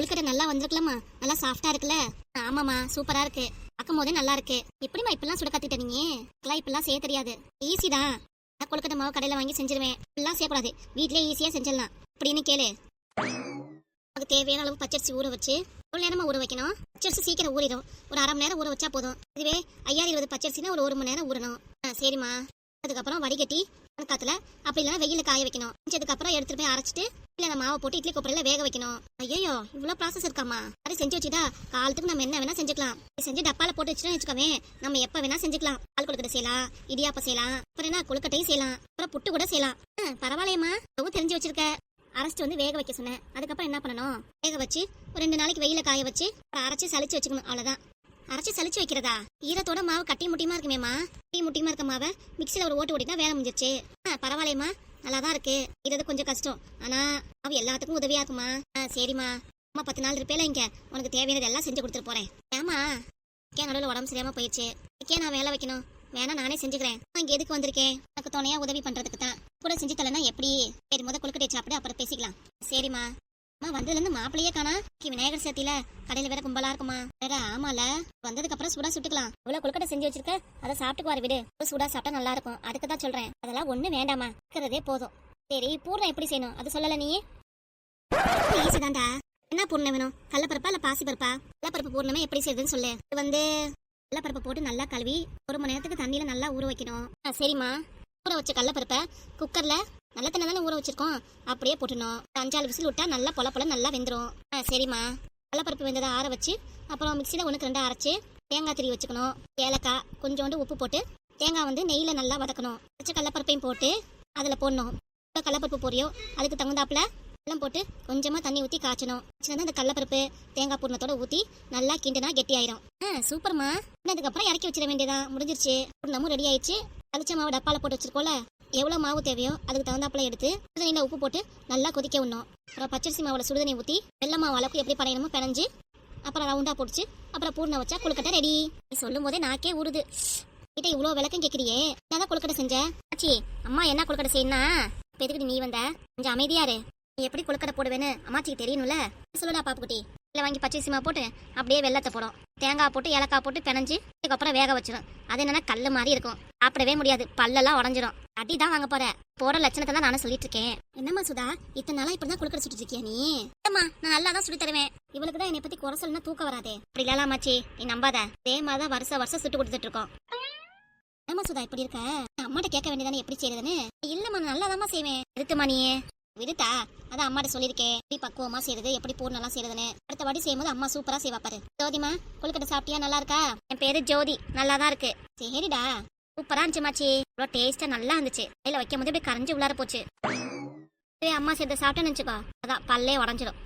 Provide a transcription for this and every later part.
கொழுக்கட்டை நல்லா வந்திருக்கலாமா நல்லா சாஃப்டா இருக்குல்ல? ஆமாமா சூப்பரா இருக்கு. பார்க்கும் போதே நல்லா இருக்கு. எப்படிமா இப்பெல்லாம் சுட கத்துட்ட நீங்க? இப்பெல்லாம் செய்ய தெரியாது. ஈஸி தான். நான் கொழுக்கட்டை மாவு கடையில வாங்கி செஞ்சிருவேன். இப்பெல்லாம் செய்யக்கூடாது. வீட்லயே ஈஸியா செஞ்சிடலாம். அப்படின்னு கேளு. அதுக்கு தேவையான அளவு பச்சரிசி ஊற வச்சு ஒரு நேரமாக ஊற வைக்கணும்? பச்சரிசி சீக்கிரம் ஊறிடும். ஒரு அரை மணி நேரம் ஊற வச்சா போதும். இதுவே ஐயாயிரம் இருபது பச்சரிசினா ஒரு ஒரு மணி நேரம் ஊறணும். ஆ, சரிம்மா. அதுக்கப்புறம் வடிகட்டி காத்துல அப்படி இல்லைன்னா வெயில காய வைக்கணும். செஞ்சதுக்கு அப்புறம் எடுத்துட்டு போய் அரைச்சிட்டு இல்ல அந்த மாவை போட்டு இட்லி கொப்பரையில வேக வைக்கணும். ஐயோ இவ்வளவு ப்ராசஸ் இருக்காமா அதை செஞ்சு வச்சுட்டா காலத்துக்கு நம்ம என்ன வேணா செஞ்சுக்கலாம். செஞ்சு டப்பால போட்டு வச்சுட்டு வச்சுக்கோமே நம்ம எப்ப வேணா செஞ்சுக்கலாம். பால் கொழுக்கட்டை செய்யலாம் இடியாப்பம் செய்யலாம் அப்புறம் என்ன கொழுக்கட்டையும் செய்யலாம் அப்புறம் புட்டு கூட செய்யலாம். ஆ, பரவாயில்லையம்மா ரொம்ப தெரிஞ்சு வச்சிருக்க. அரைச்சிட்டு வந்து வேக வைக்க சொன்னேன். அதுக்கப்புறம் என்ன பண்ணணும்? வேக வச்சு ஒரு ரெண்டு நாளைக்கு வெயில காய வச்சு அப்புறம் அரைச்சு சலிச்சு வச்சுக்கணும். அவ்வளவுதான். அரைச்சு சலிச்சு வைக்கிறதா? ஈரத்தோட மாவு கட்டி முட்டியமா இருக்குமேமா கட்டி முட்டியமா இருக்க மாவை மிக்சியில ஒரு ஓட்டு ஓட்டினா வேலை முடிஞ்சிருச்சு. ஆ, பரவாயில்லையம்மா நல்லா தான் இருக்கு. இது கொஞ்சம் கஷ்டம். ஆனா மாவு எல்லாத்துக்கும் உதவியா இருக்குமா? ஆ, சரிம்மா. அம்மா பத்து நாள் இருப்பேல இங்க. உனக்கு தேவையானது எல்லாம் செஞ்சு கொடுத்துட்டு போறேன். ஏமா ஏன் நடுவில் உடம்பு சரியாம போயிடுச்சு ஏன் நான் வேலை வைக்கணும். வேணா நானே செஞ்சுக்கிறேன். நான் இங்க எதுக்கு வந்திருக்கேன்? எனக்கு துணையா உதவி பண்றதுக்கு தான் கூட செஞ்சு தரலன்னா எப்படி? சரி முத கொழுக்கட்டை சாப்பிடு அப்புறம் பேசிக்கலாம். சரிம்மா. அம்மா வந்ததுல இருந்து மாப்பிளையே காணா விநாயகர் சேர்த்தில கடையில வேற கும்பலா இருக்குமா? வேற ஆமால. வந்ததுக்கு அப்புறம் சூடா சுட்டுக்கலாம். இவ்வளவு கொழுக்கட்டை செஞ்சு வச்சிருக்க அதை சாப்பிட்டுக்கு வர விடு சூடா சாப்பிட்டா நல்லா இருக்கும். அதுக்கு தான் சொல்றேன். அதெல்லாம் ஒண்ணு வேண்டாமா? இருக்கிறதே போதும். சரி பூர்ணம் எப்படி செய்யணும்? அது சொல்லல நீ. ஈஸிதான்டா என்ன பூர்ணம் வேணும்? கடலப்பருப்பா இல்ல பாசி பருப்பா கடலப்பருப்பு பூர்ணமே எப்படி செய்யுதுன்னு சொல்லு. இது வந்து கடலப்பருப்பை போட்டு நல்லா கழுவி ஒரு மணி நேரத்துக்கு தண்ணியில நல்லா ஊற வைக்கணும். ஆ, சரிம்மா. ஊற வச்ச கடலப்பருப்பை குக்கர்ல நல்ல தண்ணி தானே ஊற வச்சிருக்கோம். அப்படியே போட்டுணும் அஞ்சாறு விசில் விட்டா நல்லா பொல பொல நல்லா வெந்துடும் ஆ சரிம்மா. கடலப்பருப்பு வெந்ததை ஆற வச்சு அப்புறம் மிக்சியில் ஒன்றுக்கு ரெண்டு அரைச்சு தேங்காய் திரி வச்சுக்கணும். ஏலக்காய் கொஞ்சோண்டு உப்பு போட்டு தேங்காய் வந்து நெய்யில் நல்லா வதக்கணும். வச்ச கடலப்பருப்பையும் போட்டு அதில் போடணும். கடலப்பருப்பு போறியோ அதுக்கு தகுந்தாப்புல எல்லாம் போட்டு கொஞ்சமாக தண்ணி ஊற்றி காய்ச்சணும். காய்ச்சினா அந்த கடலப்பருப்பு தேங்காய் பூர்ணத்தோட ஊற்றி நல்லா கிண்டினா கெட்டி ஆயிரும். ஆ சூப்பர்மா. அதுக்கப்புறம் இறக்கி வச்சிட வேண்டியதான் முடிஞ்சிருச்சு. பூர்ணமும் ரெடி ஆயிடுச்சு. அலிச்ச மாவு டப்பால போட்டு வச்சிருக்கோம்ல எவ்வளோ மாவு தேவையோ அதுக்கு தகுந்தாப்புல எடுத்து சுடுதண்ணியில் உப்பு போட்டு நல்லா கொதிக்க விடணும். அப்புறம் பச்சரிசி மாவுல சுடுதண்ணி ஊற்றி வெள்ளை மாவு அளவுக்கு எப்படி படையணுமோ பிணைஞ்சு அப்புறம் ரவுண்டா போட்டுச்சு அப்புறம் பூர்ணம் வச்சா கொழுக்கட்டை ரெடி சொல்லும் போதே நாக்கே ஊறுது. கிட்ட இவ்வளோ விளக்கம் கேட்குறியே நான் தான் கொழுக்கட்டை செஞ்ச? ஆச்சி அம்மா என்ன கொழுக்கட்டை செய்யணும்னா இப்போ எதுக்கு நீ வந்த? கொஞ்சம் அமைதியாரு எப்படி கொழுக்கட்டை போடுவேன்னு அம்மாச்சிக்கு தெரியணும்ல சொல்லுடா பாப்புக்குட்டி. இல்லை வாங்கி பச்சரிசி போட்டு அப்படியே வெள்ளத்தை போடும். தேங்காய் போட்டு ஏலக்காய் போட்டு பிணைஞ்சு அதுக்கப்புறம் வேக வச்சிடும் அது என்னன்னா கல்லு மாதிரி இருக்கும். சாப்பிடவே முடியாது. பல்லெல்லாம் உடஞ்சிரும். அடி தான் வாங்க போற. போற லட்சணத்தை தான் நானும் சொல்லிட்டு இருக்கேன். என்னம்மா சுதா இத்தனை நாளா இப்படிதான் குளுக்கடை சுட்டு இருக்கியா நீ? அம்மா நான் நல்லா தான் சுட்டு தருவேன். இவளுக்கு தான் என்னை பத்தி குறை சொல்லணும் தூக்கம் வராதே. அப்படி இல்லாம மாச்சி நீ நம்பாத. அதே மாதிரி தான் வருஷம் வருஷம் சுட்டு கொடுத்துட்டு இருக்கோம். என்னம்மா சுதா இப்படி இருக்க? அம்மாட்ட கேட்க வேண்டியதானே? எப்படி செய்யறதுன்னு இல்லம்மா நான் நல்லா செய்வேன். எடுத்துமா நீ விடுத்தா அதான் அம்மாட்ட சொல்லியிருக்கேன் எப்படி பக்குவமா செய்யறது எப்படி பூர்ணம்லாம் செய்யறதுன்னு அடுத்த வாட்டி செய்யும்போது அம்மா சூப்பரா செய்வா பாரு. ஜோதிமா கொழுக்கட்டை சாப்பிட்டியா? நல்லா இருக்கா? என் பேரு ஜோதி. நல்லா தான் இருக்கு. சரிடா. சூப்பரா இருந்துச்சு மாச்சி. இவ்வளோ டேஸ்டா நல்லா இருந்துச்சு. கையில வைக்கும் போது அப்படியே கரைஞ்சு உள்ளார போச்சு. அம்மா சேர்த்து சாப்பிட்டேன்னு நினச்சிக்கோ. அதான் பல்லே உடஞ்சிடும்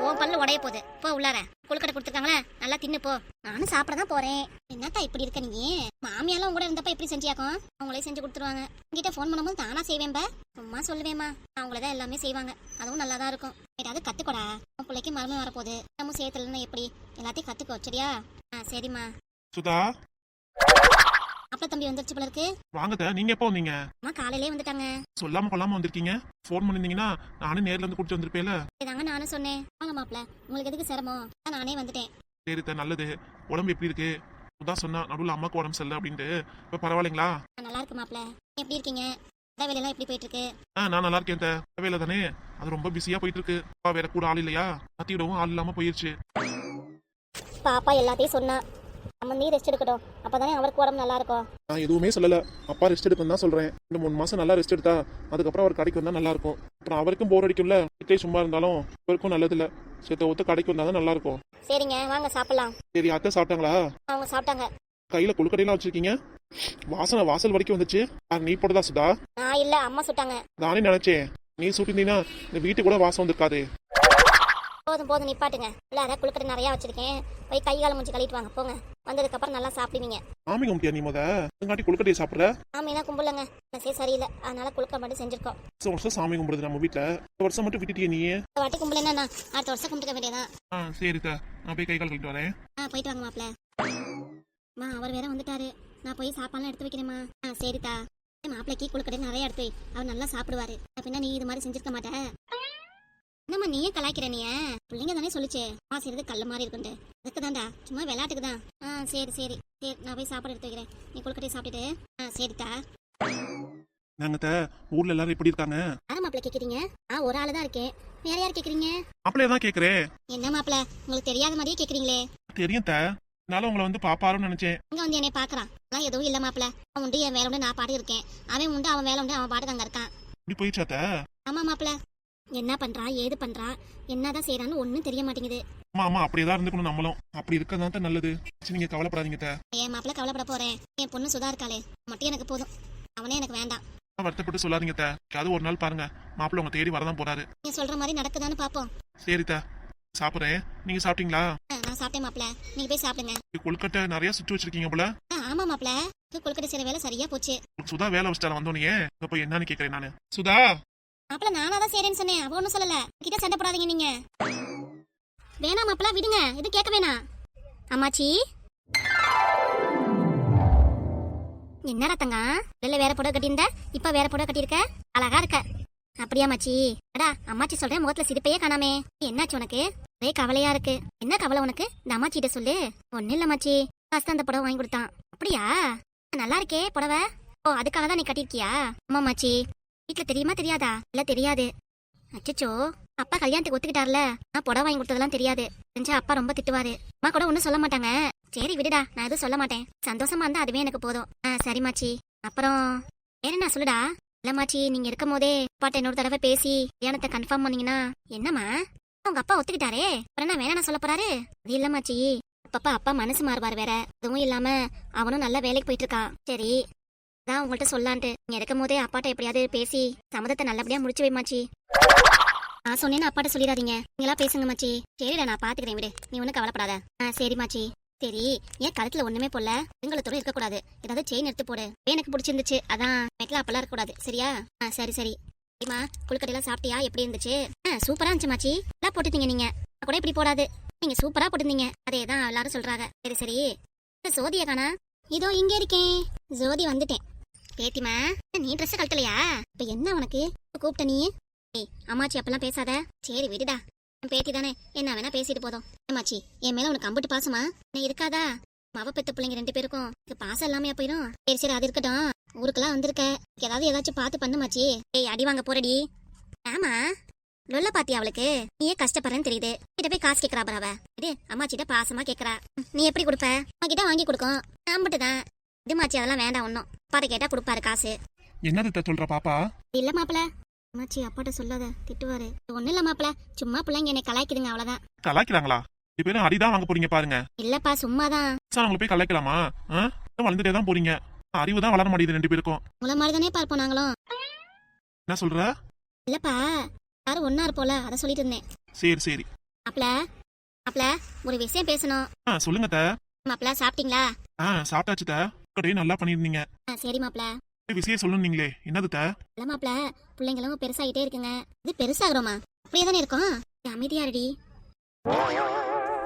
ஓ பல்லு உடைய போகுது. போ உள்ளார. கொழுக்கட்டை கொடுத்துருக்காங்களே. நல்லா தின்னு போ. நானும் சாப்பிட தான் போறேன். என்னத்தா இப்படி இருக்க நீ? மாமியாலாம் கூட இருந்தப்ப எப்படி செஞ்சியாக்கும்? அவங்களே செஞ்சு கொடுத்துருவாங்க. உங்ககிட்ட ஃபோன் பண்ணும்போது தானா செய்வேன்பா. சும்மா சொல்லுவேம்மா. அவங்கள தான் எல்லாமே செய்வாங்க. அதுவும் நல்லா தான் இருக்கும். ஏதாவது கத்துக்கோடா. உன் பிள்ளைக்கு மருமை வரப்போகுது. நம்ம சேர்த்துலன்னா எப்படி? எல்லாத்தையும் கத்துக்கோ சரியா? ஆ சரிம்மா. சுதா? அப்பா தம்பி வந்துருச்சு போல இருக்கு. வாங்கத நீங்க எப்போ வந்தீங்க? அம்மா காலையிலே வந்துட்டாங்க. சொல்லாம கொள்ளாம வந்திருக்கீங்க. ஃபோன் பண்ணிருந்தீங்கன்னா நானும் நேர்ல இருந்து கூட்டிட்டு வந்திருப்பேல. இதாங்க நானும் சொன்னேன். வாங்க மாப்பிள்ள உங்களுக்கு எதுக்கு சிரமம்? நானே வந்துட்டேன். சரி த நல்லது. உடம்பு எப்படி இருக்கு? சுதா சொன்னா நடுவில் அம்மாக்கு உடம்பு சரியில்லை அப்படின்ட்டு. இப்போ பரவாயில்லைங்களா? நல்லா இருக்கு மாப்பிள்ள. எப்படி இருக்கீங்க? வேலையெல்லாம் எப்படி போயிட்டு இருக்கு ஆ நான் நல்லா இருக்கேன் த வேலை தானே? அது ரொம்ப பிஸியா போயிட்டு இருக்கு அப்பா வேற கூட ஆள் இல்லையா? மாத்திவிடவும் ஆள் இல்லாம போயிருச்சு. பாப்பா எல்லாத்தையும் சொன்னா நம்ம நீ ரெஸ்ட் எடுக்கட்டும். அப்பதானே அவருக்கு உடம்பு நல்லா இருக்கும். நான் எதுவுமே சொல்லல. அப்பா ரெஸ்ட் எடுக்கணும் தான் சொல்றேன். இந்த மூணு மாசம் நல்லா ரெஸ்ட் எடுத்தா அதுக்கப்புறம் அவர் கடைக்கு வந்தா நல்லா இருக்கும். அப்புறம் அவருக்கும் போர் அடிக்கும்ல? வீட்டிலே சும்மா இருந்தாலும் இவருக்கும் நல்லது இல்ல சேர்த்த ஒத்து கடைக்கு வந்தா தான் நல்லா இருக்கும். சரிங்க வாங்க சாப்பிடலாம். சரி அத்தை சாப்பிட்டாங்களா? அவங்க சாப்பிட்டாங்க. கையில குழுக்கடையெல்லாம் வச்சிருக்கீங்க? வாசனை வாசல் வரைக்கும் வந்துச்சு. நீ போட்டதா சுதா? நான் இல்ல அம்மா சுட்டாங்க. நானே நினைச்சேன். நீ சுட்டிருந்தீங்கன்னா இந்த வீட்டுக்கு கூட வாசம் வந்திருக்காது. போதும் போதும் நிப்பாட்டுங்க. இல்ல அதான் குளுக்கடை நிறைய வச்சிருக்கேன். போய் கை காலம் முடிச்சு கழிட்டு வாங்க. போங்க. வந்ததுக்கு அப்புறம் நல்லா சாப்பிடுவீங்க. சாமி கும்பிட்டியா நீ முத? அதுங்காட்டி குழுக்கட்டையை சாப்பிட்ற? ஆமைனா கும்பிடலங்க. மனசே சரியில்லை. அதனால குளுக்க மட்டும் செஞ்சிருக்கோம். வருஷம் வருஷம் சாமி கும்பிடுது நம்ம வீட்டுல இந்த வருஷம் மட்டும் விட்டுட்டியே நீ? இந்த வாட்டி கும்பிடலன்னா அடுத்த வருஷம் கும்பிட்டுக்க வேண்டியதான் ஆ சரி தா நான் போய் கை கால் கழிட்டு வரேன். ஆ போயிட்டு வாங்க மாப்பிள்ள. அவர் வேற வந்துட்டாரு. நான் போய் சாப்பாடுலாம் எடுத்து வைக்கிறேம்மா. ஆ சரிதா. மாப்பிள்ளைக்கு குளுக்கடை நிறைய எடுத்து வை. அவர் நல்லா சாப்பிடுவாரு. பின்ன நீ இது மாதிரி செஞ்சிருக்க மாட்டே. என்னம்மா நீயே கலாய்க்கிற நீ பிள்ளைங்க தானே சொல்லுச்சு. செய்யறது கல்ல மாதிரி இருக்குன்ட்டு. அதுக்கு தான்டா. சும்மா விளையாட்டுக்கு தான். ஆ சரி சரி. சரி நான் போய் சாப்பாடு எடுத்து வைக்கிறேன். நீ கொழுக்கட்டையை சாப்பிட்டுட்டு. ஆ சரிதா. நாங்க ஊர்ல எல்லாரும் எப்படி இருக்காங்க. யார மாப்பிள்ள கேக்குறீங்க? ஆ ஒரு ஆளு தான் இருக்கேன். வேற யார் கேக்குறீங்க? தான் கேக்குறேன். என்ன மாப்பிள்ள? உங்களுக்கு தெரியாத மாதிரியே கேக்குறீங்களே. தெரியும் என்னால உங்களை வந்து பாப்பாருன்னு நினைச்சேன். இங்க வந்து என்னை பாக்குறான் அதெல்லாம் எதுவும் இல்ல மாப்பிள்ள அவன் உண்டு என் வேலை உண்டு நான் பாட்டு இருக்கேன். அவன் உண்டு அவன் வேலை உண்டு அவன் பாட்டுக்கு அங்க இருக்கான். இப்படி போயிடுச்சாத்த ஆமா மாப்பிள்ள என்ன பண்றா ஏது பண்றா என்னதான் செய்யறான்னு ஒண்ணும் தெரிய மாட்டேங்குது. ஆமா ஆமா அப்படியே தான் இருந்துக்கணும் நம்மளும். அப்படி இருக்கதான் தான் நல்லது. சரி, நீங்க கவலைப்படாதீங்க த என் மாப்பிள்ள கவலைப்பட போறேன். என் பொண்ணு சுதா இருக்காளே. மட்டும் எனக்கு போதும். அவனே எனக்கு வேண்டாம். வருத்தப்பட்டு சொல்லாதீங்க த அது ஒரு நாள் பாருங்க. மாப்பிள்ள உங்க தேடி வரதான் போறாரு. நீ சொல்ற மாதிரி நடக்குதான்னு பாப்போம். சரி த சாப்பிடுறேன். நீங்க சாப்பிட்டீங்களா? நான் சாப்பிட்டேன் மாப்பிள்ள. நீங்க போய் சாப்பிடுங்க. கொழுக்கட்டை நிறைய சுட்டு வச்சிருக்கீங்க போல. ஆமா செய்யற வேலை சரியா போச்சு. சுதா வேலை வச்சிட்டால வந்தோனே போய் என்னன்னு கேக்குறேன் நானு. சுதா! மாப்பிள்ள நானா தான் செய்றேன்னு சொன்னேன். அவ ஒன்றும் சொல்லல. கிட்ட சண்டை போடாதீங்க நீங்க. வேணாம் மாப்பிள்ள விடுங்க. இது கேட்க வேணாம். அம்மாச்சி. என்னடா தங்க? வெளில வேற புடவை கட்டியிருந்த? இப்ப வேற புடவை கட்டியிருக்க? அழகா இருக்க. அப்படியா மச்சி அடா அம்மாச்சி சொல்றேன் முகத்துல சிரிப்பையே காணாமே. என்னாச்சு உனக்கு? ஒரே கவலையா இருக்கு. என்ன கவலை உனக்கு? இந்த அம்மாச்சிட்ட சொல்லு. ஒண்ணு இல்ல மாச்சி காசு அந்த புடவை வாங்கி கொடுத்தான். அப்படியா? நல்லா இருக்கே புடவை. ஓ அதுக்காக தான் நீ கட்டியிருக்கியா? ஆமா மாச்சி வீட்டுல தெரியுமா தெரியாதா? இல்ல தெரியாது. அச்சச்சோ அப்பா கல்யாணத்துக்கு ஒத்துக்கிட்டார்ல. நான் புடவை வாங்கி கொடுத்ததெல்லாம் தெரியாது. தெரிஞ்சா அப்பா ரொம்ப திட்டுவாரு. அம்மா கூட ஒன்றும் சொல்ல மாட்டாங்க. சரி விடுடா. நான் எதுவும் சொல்ல மாட்டேன். சந்தோஷமா இருந்தா அதுவே எனக்கு போதும். ஆ சரி மாச்சி அப்புறம் வேற என்ன சொல்லுடா? இல்ல மாச்சி நீங்க இருக்கும் போதே அப்பாட்ட இன்னொரு தடவை பேசி கல்யாணத்தை கன்ஃபார்ம் பண்ணீங்கன்னா என்னம்மா? உங்க அப்பா ஒத்துக்கிட்டாரே. அப்புறம் நான் வேணா சொல்ல போறாரு? அது இல்ல மாச்சி அப்பப்பா அப்பா மனசு மாறுவார் வேற. அதுவும் இல்லாம அவனும் நல்ல வேலைக்கு போயிட்டு இருக்கான். சரி அதான் உங்கள்கிட்ட சொல்லான்ட்டு. நீங்க இருக்கும் போதே அப்பாட்ட எப்படியாவது பேசி சம்மதத்தை நல்லபடியா முடிச்சு வைமாச்சி நான் சொன்னேன்னு அப்பாட்ட சொல்லிடாதீங்க. நீங்களா பேசுங்க மாச்சி சரிடா நான் பாத்துக்கிறேன் விடு. நீ ஒன்றும் கவலைப்படாத. ஆ சரி மாச்சி சரி ஏன் கழுத்துல ஒண்ணுமே போல வெங்கலத்தோட இருக்கக்கூடாது. ஏதாவது செயின் எடுத்து போடு. எனக்கு பிடிச்சிருந்துச்சு. அதான் நெட்ல அப்பெல்லாம் இருக்கக்கூடாது. சரியா? ஆ சரி சரி. சரிம்மா கொழுக்கட்டையெல்லாம் சாப்பிட்டியா? எப்படி இருந்துச்சு? ஆ சூப்பரா இருந்துச்சு மாச்சி. எல்லாம் போட்டுருந்தீங்க நீங்க. கூட இப்படி போடாது. நீங்க சூப்பரா போட்டிருந்தீங்க. அதே தான் எல்லாரும் சொல்றாங்க. சரி சரி. இந்த ஜோதிய காணா. இதோ இங்க இருக்கேன். ஜோதி வந்துட்டேன். பேத்திமா நீ ட்ரெஸ் கழட்டலையா? இப்ப என்ன உனக்கு? கூப்பிட்ட நீ? ஏய் அம்மாச்சி அப்பெல்லாம் பேசாத. சரி விடுடா. என் பேத்தி தானே. என்ன வேணா பேசிட்டு போதும். ஏமாச்சி என் மேல உனக்கு அம்புட்டு பாசமா? நீ இருக்காதா? மவ பெத்த பிள்ளைங்க ரெண்டு பேருக்கும். பாசம் இல்லாமையா போயிடும் சரி சரி அது இருக்கட்டும். ஊருக்கெல்லாம் வந்திருக்க. ஏதாவது ஏதாச்சும் பார்த்து பண்ணுமாச்சி. ஏய் அடி வாங்க போறடி. ஆமா. லொல்ல பாத்தியா அவளுக்கு? நீயே கஷ்டப்படுறேன்னு தெரியுது. கிட்ட போய் காசு கேக்குறா பரவ இது அம்மாச்சிட்ட பாசமா கேக்குறா. நீ எப்படி கொடுப்ப? உன் கிட்ட வாங்கி கொடுக்கும். நம்பிட்டு தான். இதுமாச்சி அதெல்லாம் வேண்டாம் ஒன்றும் அப்பாட்ட கேட்டா கொடுப்பாரு காசு. என்னது சொல்ற பாப்பா? இல்ல மாப்பிள. அம்மாச்சி அப்பாட்ட சொல்லாத. திட்டுவாரு. ஒண்ணு இல்ல மாப்பிள. சும்மா பிள்ளைங்க என்னை கலாய்க்குதுங்க அவ்வளவுதான். கலாய்க்கிறாங்களா? பேரும் அடிதான் வாங்க போறீங்க பாருங்க. இல்லப்பா சும்மாதான். சார் அவங்களை போய்? இன்னும் வளர்ந்துட்டே தான் போறீங்க. அறிவு தான் வளர மாட்டேங்குது ரெண்டு பேருக்கும். உங்கள மாதிரி தானே பார்ப்போம் நாங்களும். என்ன சொல்ற? இல்லப்பா எல்லாரும் ஒன்னா இருப்போல அதை சொல்லிட்டு இருந்தேன். சரி சரி. மாப்பிள மாப்பிள ஒரு விஷயம் பேசணும். ஆ சொல்லுங்க த மாப்பிள சாப்பிட்டீங்களா? ஆ சாப்பிட்டாச்சு த கடையே நல்லா பண்ணிருந்தீங்க ஆ, சரி மாப்பிள விஷயம் சொல்லணுங்களே என்னது த இல்ல மாப்பிள பிள்ளைங்களும் பெருசாகிட்டே இருக்குங்க. இது பெருசாகிறோமா? அப்படியே தானே இருக்கும்? அமைதியா இருடி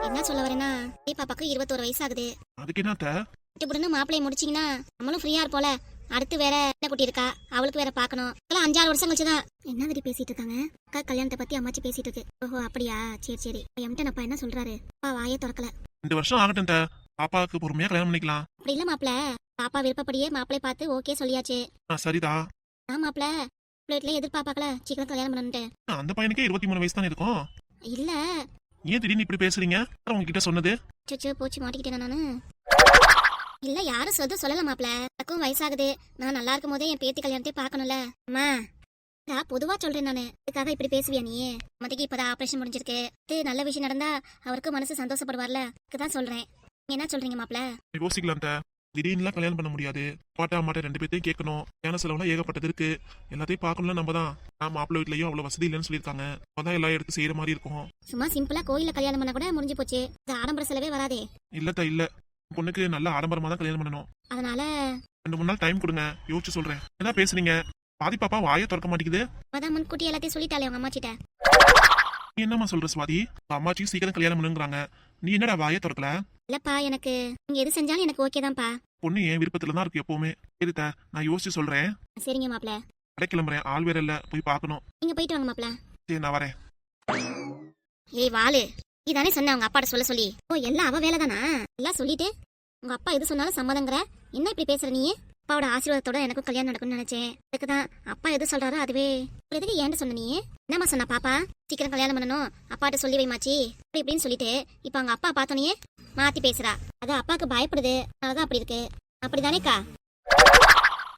என்ன சொல்ல வரேன்னா ஏ பாப்பாக்கு இருபத்தோரு வயசு ஆகுது அதுக்கு என்ன த விட்டுப்புடுன்னு மாப்பிளைய முடிச்சிங்கன்னா நம்மளும் ஃப்ரீயா இருப்போல அடுத்து வேற என்ன குட்டி இருக்கா? அவளுக்கு வேற பார்க்கணும். இதெல்லாம் அஞ்சாறு வருஷம் கழிச்சுதான் என்னதிரி பேசிட்டு இருக்காங்க? அக்கா கல்யாணத்தை பத்தி அம்மாச்சி பேசிட்டு இருக்கு. ஓஹோ அப்படியா? சரி சரி. எம்டன் அப்பா என்ன சொல்றாரு? அப்பா வாயே திறக்கல. ரெண்டு வருஷம் ஆகட்டும் பாப்பாவுக்கு பொறுமையா கல்யாணம் பண்ணிக்கலாம். அப்படி இல்ல மாப்பிள பாப்பா விருப்பப்படியே மாப்பிளை பார்த்து ஓகே சொல்லியாச்சு. ஆ சரிதா. நான் மாப்பிள பிளேட்ல எதிர்பார்ப்பாக்கல. சீக்கிரம் கல்யாணம் பண்ணணுன்ட்டு ஆ, அந்த பையனுக்கே இருபத்தி மூணு வயசு தானே இருக்கும்? இல்ல. ஏன் திடீர்னு இப்படி பேசுறீங்க? யார் உங்ககிட்ட சொன்னது? சுச்சு போச்சு மாட்டிக்கிட்டேன் நானு? இல்ல யாரும் சொது சொல்லல மாப்ள எனக்கும் வயசாகுது. நான் நல்லா இருக்கும் போதே என் பேத்தி கல்யாணத்தை பார்க்கணும்ல. அம்மா நான் பொதுவா சொல்றேன் நானு. இதுக்காக இப்படி பேசுவியா நீ? மதிக்கு இப்பதான் ஆபரேஷன் முடிஞ்சிருக்கு. இது நல்ல விஷயம் நடந்தா அவருக்கு மனசு சந்தோஷப்படுவார்ல. அதுக்குதான் சொல்றேன். நீங்க என்ன சொல்றீங்க மாப்ள யோசிக்கலாம் திடீர்னுலாம் கல்யாணம் பண்ண முடியாது. பாட்டா அம்மாட்ட ரெண்டு பேர்த்தையும் கேட்கணும். ஏன செலவுலாம் ஏகப்பட்டது இருக்கு. எல்லாத்தையும் பார்க்கணும்ல நம்ம தான். நான் மாப்பிள்ளை வீட்லயும் அவ்வளவு வசதி இல்லைன்னு சொல்லியிருக்காங்க. அப்பதான் எல்லா எடுத்து செய்யற மாதிரி இருக்கும். சும்மா சிம்பிளா கோயில்ல கல்யாணம் பண்ண கூட முடிஞ்சு போச்சு. ஆடம்பர செலவே வராதே. இல்ல. இல்ல பொண்ணுக்கு நல்ல ஆடம்பரமா தான் கல்யாணம் பண்ணணும். அதனால ரெண்டு மூணு நாள் டைம் கொடுங்க. யோசிச்சு சொல்றேன். என்ன பேசுறீங்க? பாதி பாப்பா வாயை திறக்க மாட்டேங்குது. அதான் முன்கூட்டி எல்லாத்தையும் சொல்லிட்டாலே அவங்க அம்மாச்சிட்ட. நீ என்னம்மா சொல்ற சுவாதி? அம்மாச்சியும் சீக்கிரம் கல்யாணம் பண்ணுங்கிறாங்க. நீ என்னடா வாயை திறக்கல? இல்லப்பா எனக்கு நீங்க எது செஞ்சாலும் எனக்கு ஓகே தான்ப்பா. பொண்ணு என் விருப்பத்துல தான் இருக்கு எப்பவுமே. சரிதா நான் யோசிச்சு சொல்றேன். சரிங்க மாப்ள கடை கிளம்புறேன் ஆள் வேற இல்ல போய் பார்க்கணும். நீங்க போயிட்டு வாங்க மாப்ள சரி நான் வரேன். ஏய் வாலு இதானே சொன்ன உங்க அப்பாட்ட சொல்ல சொல்லி. ஓ எல்லாம் அவ வேலை தானா எல்லாம் சொல்லிட்டு உங்க அப்பா எது சொன்னாலும் சம்மதங்கிற என்ன இப்படி பேசுற நீ? அப்பாவோட ஆசீர்வாதத்தோட எனக்கும் கல்யாணம் நடக்கும்னு நினைச்சேன். அதுக்குதான் அப்பா எது சொல்றாரோ அதுவே. எதுக்கு ஏன்ட்டு சொன்ன நீ? என்னம்மா சொன்னா பாப்பா? சீக்கிரம் கல்யாணம் பண்ணணும். அப்பாட்ட சொல்லி வைமாச்சி அப்படி இப்படின்னு சொல்லிட்டு இப்ப அவங்க அப்பா பார்த்தோன்னே மாத்தி பேசுறா. அது அப்பாக்கு பயப்படுது. அதனாலதான் அப்படி இருக்கு. அப்படிதானேக்கா?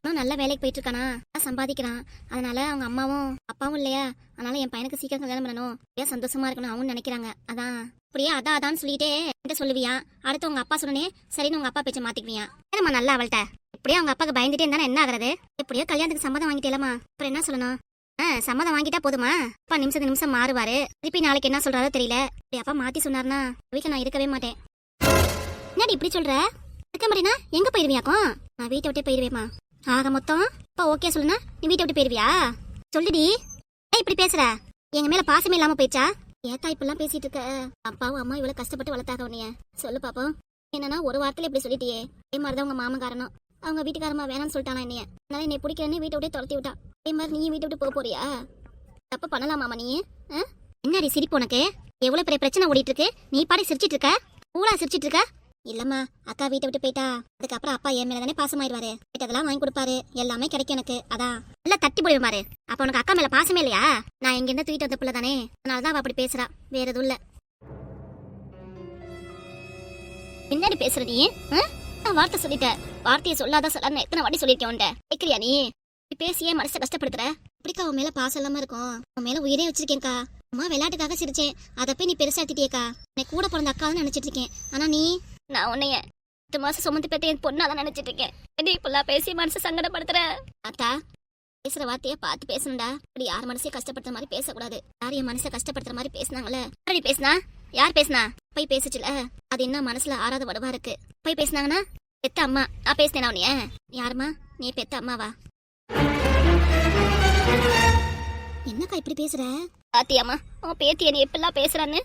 இன்னும் நல்ல வேலைக்கு போயிட்டு இருக்கானா? நல்லா சம்பாதிக்கிறான். அதனால அவங்க அம்மாவும் அப்பாவும் இல்லையா? அதனால என் பையனுக்கு சீக்கிரம் கல்யாணம் பண்ணணும். ஏன் சந்தோஷமா இருக்கணும் அவங்க நினைக்கிறாங்க. அதான். அப்படியே அதான் அதான் சொல்லிட்டே என்கிட்ட சொல்லுவியா? அடுத்து உங்க அப்பா சொன்னே சரின்னு உங்க அப்பா பேச்ச மாத்திக்குவியா? ஏமா நல்லா அவள்கிட்ட இப்படியே அவங்க அப்பாக்கு பயந்துட்டே இருந்தா என்ன ஆகுறது? எப்படியோ கல்யாணத்துக்கு சம்மதம் வாங்கிட்டேலமா அப்புறம் என்ன சொல்லணும்? ஆ சம்மதம் வாங்கிட்டா போதுமா? அப்பா நிமிஷத்துக்கு நிமிஷம் மாறுவாரு. திருப்பி நாளைக்கு என்ன சொல்றாரோ தெரியல. இப்படி அப்பா மாத்தி சொன்னார்னா வீட்டுல நான் இருக்கவே மாட்டேன். என்னடி இப்படி சொல்ற? இருக்க மாட்டேனா? எங்க போயிருவியாக்கும்? நான் வீட்டை விட்டே போயிருவேமா ஆக மொத்தம் அப்பா ஓகே சொல்லுனா நீ வீட்டை விட்டு போயிருவியா? சொல்லுடி. ஏ இப்படி பேசுற? எங்க மேல பாசமே இல்லாம போயிடுச்சா? ஏத்தா இப்பெல்லாம் பேசிட்டு இருக்க. அப்பாவும் அம்மா இவ்வளவு கஷ்டப்பட்டு வளர்த்தாக உன்னைய. சொல்லு பாப்போம். என்னன்னா ஒரு வாரத்துல இப்படி சொல்லிட்டியே. அதே மாதிரிதான் உங்க மாமன் காரணம். அவங்க வீட்டுக்காரமா வேணாம்னு சொல்லிட்டானா என்னைய? அதனால என்னை பிடிக்கிறேன்னு வீட்டை விட்டே துரத்தி விட்டான். அதே மாதிரி நீயும் வீட்டை விட்டு போக போறியா? தப்பு பண்ணலாமாமா நீ? ஆ? என்னடி சிரிப்பு உனக்கு? எவ்வளவு பெரிய பிரச்சனை ஓடிட்டு இருக்கு நீ பாடி சிரிச்சிட்டு இருக்க? ஊழா சிரிச்சிட்டு இருக்க? இல்லம்மா அக்கா வீட்டை விட்டு போயிட்டா. அதுக்கப்புறம் அப்பா என் மேல தானே பாசமாயிருவாரு. கேட்டதெல்லாம் வாங்கி கொடுப்பாரு. எல்லாமே கிடைக்கும் எனக்கு. அதான். நல்லா தட்டி போடுவேன் பாரு. அப்ப உனக்கு அக்கா மேல பாசமே இல்லையா? நான் இங்க இருந்து தூக்கிட்டு வந்த பிள்ளை தானே அதனாலதான் அவ அப்படி பேசுறா. வேற எதுவும் இல்ல. என்னடி பேசுற நீ? ஆ? வார்த்தை சொல்லிட்ட வார்த்தையை சொல்லாத சொல்லாத எத்தனை வாட்டி சொல்லிருக்கேன் உன்ட்ட கேக்குறியா நீ? நீ பேசியே மனசை கஷ்டப்படுத்துற? இப்படிக்கா உன் மேல பாசம் இல்லாம இருக்கும்? உன் மேல உயிரே வச்சிருக்கேன்க்கா. அம்மா விளையாட்டுக்காக சிரிச்சேன். அதை போய் நீ பெருசா திட்டியக்கா எனக்கு கூட பிறந்த அக்காவும் நினைச்சிட்டு இருக்கேன் ஆனா நீ? நான் உன்னைய பத்து மாசம் சுமந்து பெற்ற என் பொண்ணாதான் நினைச்சிட்டு இருக்கேன் என்ன இப்பெல்லாம் பேசி மனசு சங்கடப்படுத்துற? அத்தா பேசுற வார்த்தைய பார்த்து பேசணும்டா. இப்படி யார் மனசையும் கஷ்டப்படுத்துற மாதிரி பேசக்கூடாது. யார் என் மனசை கஷ்டப்படுத்துற மாதிரி பேசுனாங்கல்ல யாரடி பேசுனா? யார் பேசுனா? போய் பேசுச்சுல. அது என்ன மனசுல ஆறாத வடுவா இருக்கு. போய் பேசுனாங்கன்னா? பெத்த அம்மா நான் பேசினேனா உன்னைய? யாருமா நீ பெத்த அம்மாவா என்னக்கா இப்படி பேசுற? பாத்தியாமா உன் பேத்தி நீ எப்பெல்லாம் பேசுறான்னு?